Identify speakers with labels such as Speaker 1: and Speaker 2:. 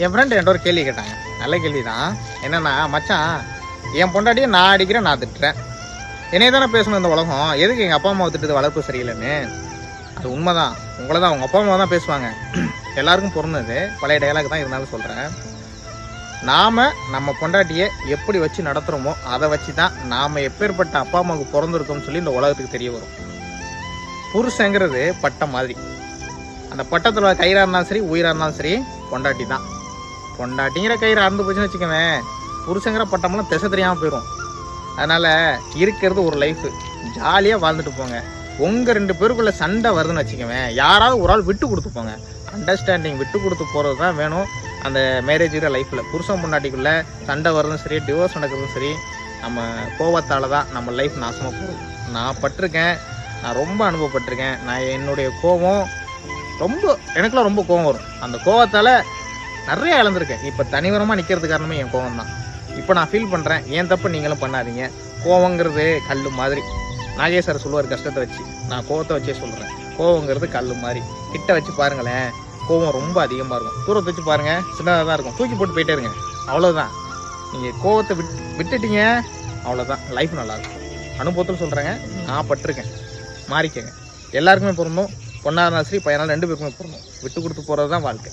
Speaker 1: என் friend என்கிட்ட ஒரு கேள்வி கேட்டாங்க? நல்ல கேள்வி தான் என்னென்னா மச்சான் என் பொண்டாட்டியை நான் அடிக்கிறேன் நான் திட்டுறேன். என்னைய தானே பேசணும் இந்த உலகம்? எதுக்கு எங்கள் அப்பா அம்மாவை திட்டுது வளர்ப்பு சரியில்லைன்னு? அது உண்மை தான் உங்களை தான் உங்கள் அப்பா அம்மா தான் பேசுவாங்க. எல்லாருக்கும் பொருந்தது. பழைய டயலாக் தான் இருந்தாலும் சொல்கிறேன் நாம் நம்ம பொண்டாட்டியை எப்படி வச்சு நடத்துகிறோமோ அதை வச்சு தான் நாம் எப்பேற்பட்ட அப்பா அம்மாவுக்கு பிறந்திருக்கோம்னு சொல்லி இந்த உலகத்துக்கு தெரிய வரும். புருஷங்கிறது பட்டம் மாதிரி. அந்த பட்டத்தில் கயிறாக இருந்தாலும் சரி உயிராக இருந்தாலும் சரி பொண்டாட்டி தான் பொண்டாட்டிங்கிற கயிறு அறந்து போச்சுன்னு வச்சுக்கவேன் புருஷங்கிற பட்டம்லாம் திசை தெரியாமல் போயிடும் அதனால் இருக்கிறது ஒரு லைஃப் ஜாலியாக வாழ்ந்துட்டு போங்க. உங்கள் ரெண்டு பேருக்குள்ள சண்டை வருதுன்னு வச்சுக்கவேன் யாராவது ஒரு ஆள் விட்டு கொடுத்து போங்க. அண்டர்ஸ்டாண்டிங் விட்டு கொடுத்து போகிறது தான் வேணும் அந்த மேரேஜுங்கிற லைஃப்பில் புருஷன் பொண்டாட்டிக்குள்ளே சண்டை வருதும் சரி டிவோர்ஸ் நடக்கிறதும் சரி நம்ம கோவத்தால் தான் நம்ம லைஃப் நாசமாக போகும் நான் பட்டிருக்கேன் நான் ரொம்ப அனுபவப்பட்டிருக்கேன். நான் என்னுடைய கோவம் ரொம்ப எனக்குலாம் ரொம்ப கோவம் வரும். அந்த கோவத்தால் நிறைய இழந்திருக்கேன். இப்போ தனிவரமாக நிற்கிறது காரணமே என் கோவம் தான் இப்போ நான் ஃபீல் பண்ணுறேன் ஏன் தப்பு நீங்களும் பண்ணாதீங்க. கோவங்கிறது கல் மாதிரி. நாகேஸ்வரர் சொல்லுவார் கஷ்டத்தை வச்சு. நான் கோவத்தை வச்சே சொல்கிறேன் கோவங்கிறது கல் மாதிரி. கிட்ட வச்சு பாருங்களேன். கோவம் ரொம்ப அதிகமாக இருக்கும். தூரத்தை வச்சு பாருங்கள் சின்னதாக தான் இருக்கும். தூக்கி போட்டு போயிட்டே இருங்க. அவ்வளோதான் நீங்கள் கோவத்தை விட் விட்டுட்டீங்க. அவ்வளோதான் லைஃப் நல்லாயிருக்கும் அனுபவத்தில் சொல்கிறேங்க நான் பட்டிருக்கேன். மாறிக்கங்க. எல்லாருக்குமே பொருந்தும். பொண்ணாக இருந்தாலும் சரி பையனால் ரெண்டு பேருக்குமே பொருந்தும். விட்டு கொடுத்து போகிறது தான் வாழ்க்கை.